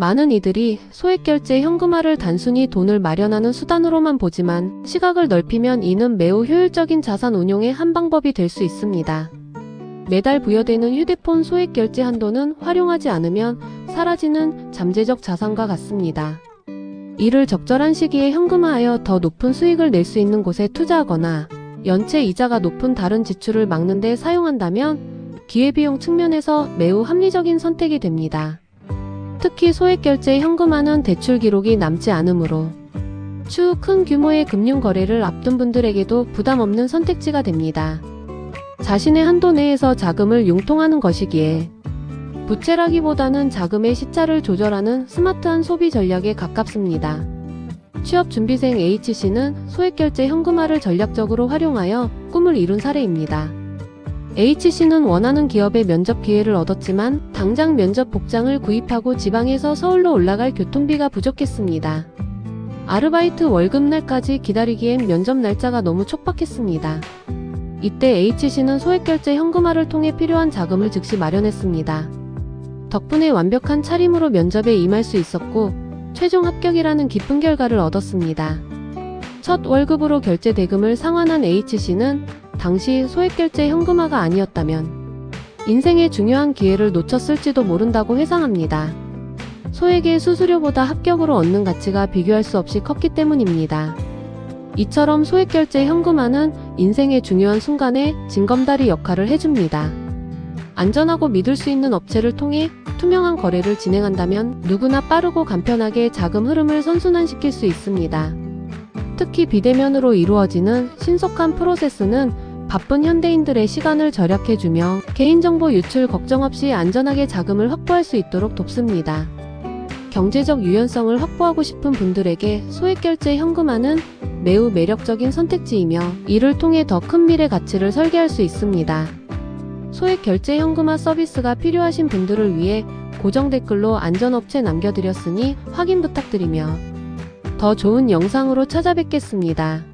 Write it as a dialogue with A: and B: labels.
A: 많은 이들이 소액 결제 현금화를 단순히 돈을 마련하는 수단으로만 보지만 시각을 넓히면 이는 매우 효율적인 자산 운용의 한 방법이 될 수 있습니다. 매달 부여되는 휴대폰 소액 결제 한도는 활용하지 않으면 사라지는 잠재적 자산과 같습니다. 이를 적절한 시기에 현금화하여 더 높은 수익을 낼 수 있는 곳에 투자하거나 연체 이자가 높은 다른 지출을 막는 데 사용한다면 기회비용 측면에서 매우 합리적인 선택이 됩니다. 특히 소액 결제 현금화는 대출 기록이 남지 않으므로 추후 큰 규모의 금융 거래를 앞둔 분들에게도 부담 없는 선택지가 됩니다. 자신의 한도 내에서 자금을 융통하는 것이기에 부채라기보다는 자금의 시차를 조절하는 스마트한 소비 전략에 가깝습니다. 취업 준비생 H씨는 소액결제 현금화를 전략적으로 활용하여 꿈을 이룬 사례입니다. H씨는 원하는 기업의 면접 기회를 얻었지만 당장 면접 복장을 구입하고 지방에서 서울로 올라갈 교통비가 부족했습니다. 아르바이트 월급날까지 기다리기엔 면접 날짜가 너무 촉박했습니다. 이때 H씨는 소액결제 현금화를 통해 필요한 자금을 즉시 마련했습니다. 덕분에 완벽한 차림으로 면접에 임할 수 있었고 최종 합격이라는 기쁜 결과를 얻었습니다. 첫 월급으로 결제 대금을 상환한 H씨는 당시 소액결제 현금화가 아니었다면 인생의 중요한 기회를 놓쳤을지도 모른다고 회상합니다. 소액의 수수료보다 합격으로 얻는 가치가 비교할 수 없이 컸기 때문입니다. 이처럼 소액결제 현금화는 인생의 중요한 순간에 징검다리 역할을 해줍니다. 안전하고 믿을 수 있는 업체를 통해 투명한 거래를 진행한다면 누구나 빠르고 간편하게 자금 흐름을 선순환시킬 수 있습니다. 특히 비대면으로 이루어지는 신속한 프로세스는 바쁜 현대인들의 시간을 절약해주며 개인정보 유출 걱정 없이 안전하게 자금을 확보할 수 있도록 돕습니다. 경제적 유연성을 확보하고 싶은 분들에게 소액결제 현금화는 매우 매력적인 선택지이며 이를 통해 더 큰 미래 가치를 설계할 수 있습니다. 소액 결제 현금화 서비스가 필요하신 분들을 위해 고정 댓글로 안전업체 남겨드렸으니 확인 부탁드리며 더 좋은 영상으로 찾아뵙겠습니다.